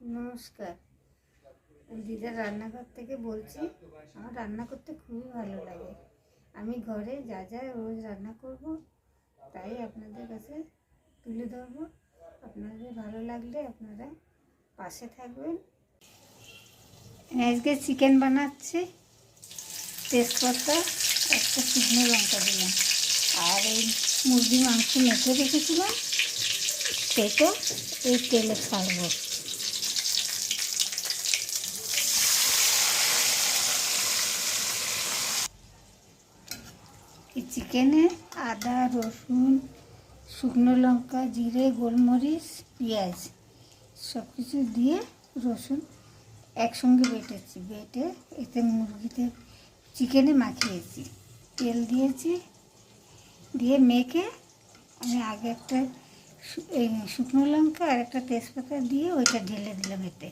নমস্কার। দিদার রান্নাঘর থেকে বলছি, আমার রান্না করতে খুবই ভালো লাগে। আমি ঘরে যা যা রোজ রান্না করব, তাই আপনাদের কাছে তুলে ধরবো। আপনাদের ভালো লাগলে আপনারা পাশে থাকবেন। আজকে চিকেন বানাচ্ছি, তেজপাতা, একটা শুকনো লঙ্কা দিলাম। আর এই মুরগি মাংস মেখে রেখেছিলাম, সেটা এই তেলে ছাড়বো। এই চিকেনে আদা, রসুন, শুকনো লঙ্কা, জিরে, গোলমরিচ, পেঁয়াজ সব কিছু দিয়ে রসুন একসঙ্গে বেটেছি। বেটে এতে মুরগিতে চিকেনে মাখিয়েছি। তেল দিয়েছি। দিয়ে মেখে আমি আগে একটা শুকনো লঙ্কা আর একটা তেজপাতা দিয়ে ওইটা ঢেলে দিলাম এতে।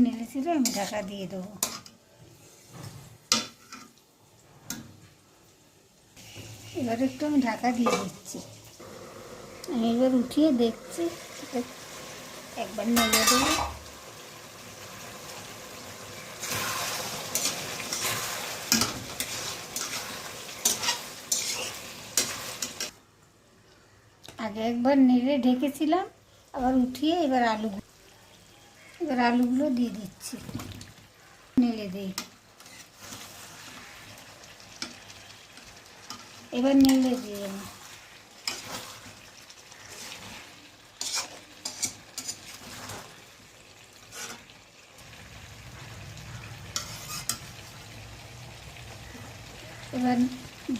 নেড়ে চেড়ে আমি ঢাকা দিয়ে দেবো। এবার একটু আমি ঢাকা দিয়ে দিচ্ছি। আমি এবার উঠিয়ে দেখছি। একবার নেড়ে দেবো। আগে একবার নেড়ে ঢেকেছিলাম, আবার উঠিয়ে এবার আলু এবার আলুগুলো দিয়ে দিচ্ছি। নেড়ে দিই। এবার নেড়ে দিয়ে এবার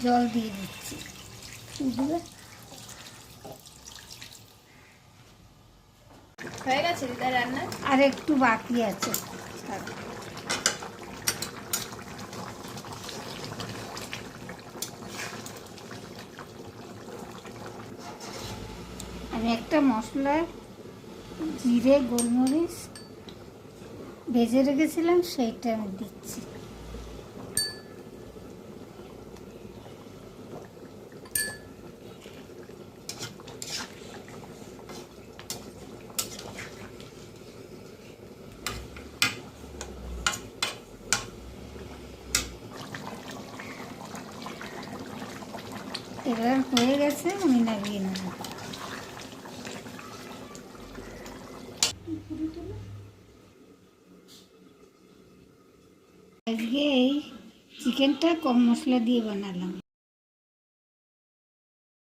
জল দিয়ে দিচ্ছি। বুঝলে? হয়ে গেছে দিদা রান্না? আর একটু বাকি আছে। আমি একটা মশলায় জিরে, গোলমরিচ ভেজে রেখেছিলাম, সেইটা আমি দিচ্ছি। এবার হয়ে গেছে আমি নামিয়ে নেব। আজকে এই চিকেনটা কম মশলা দিয়ে বানালাম।